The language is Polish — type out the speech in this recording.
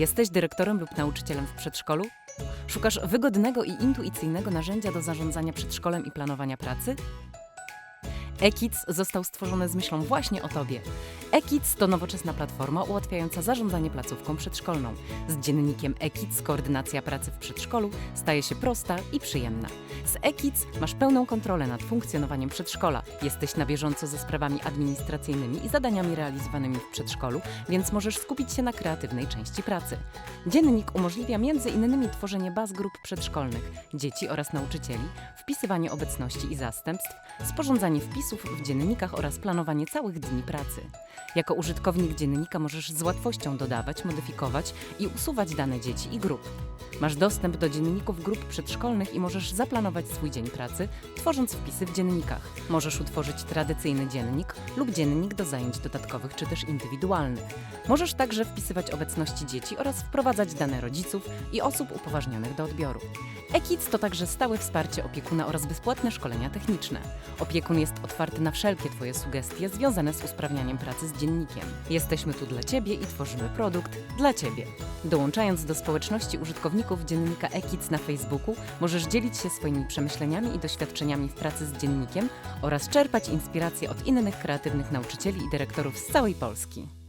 Jesteś dyrektorem lub nauczycielem w przedszkolu? Szukasz wygodnego i intuicyjnego narzędzia do zarządzania przedszkolem i planowania pracy? eKids został stworzony z myślą właśnie o Tobie. eKids to nowoczesna platforma ułatwiająca zarządzanie placówką przedszkolną. Z dziennikiem eKids koordynacja pracy w przedszkolu staje się prosta i przyjemna. Z eKids masz pełną kontrolę nad funkcjonowaniem przedszkola. Jesteś na bieżąco ze sprawami administracyjnymi i zadaniami realizowanymi w przedszkolu, więc możesz skupić się na kreatywnej części pracy. Dziennik umożliwia innymi tworzenie baz grup przedszkolnych, dzieci oraz nauczycieli, wpisywanie obecności i zastępstw, sporządzanie wpisów w dziennikach oraz planowanie całych dni pracy. Jako użytkownik dziennika możesz z łatwością dodawać, modyfikować i usuwać dane dzieci i grup. Masz dostęp do dzienników grup przedszkolnych i możesz zaplanować swój dzień pracy, tworząc wpisy w dziennikach. Możesz utworzyć tradycyjny dziennik lub dziennik do zajęć dodatkowych czy też indywidualnych. Możesz także wpisywać obecności dzieci oraz wprowadzać dane rodziców i osób upoważnionych do odbioru. eKids to także stałe wsparcie opiekuna oraz bezpłatne szkolenia techniczne. Opiekun jest otwarty na wszelkie Twoje sugestie związane z usprawnianiem pracy z dziennikiem. Jesteśmy tu dla Ciebie i tworzymy produkt dla Ciebie. Dołączając do społeczności użytkowników dziennika eKids na Facebooku, możesz dzielić się swoimi przemyśleniami i doświadczeniami w pracy z dziennikiem oraz czerpać inspiracje od innych kreatywnych nauczycieli i dyrektorów z całej Polski.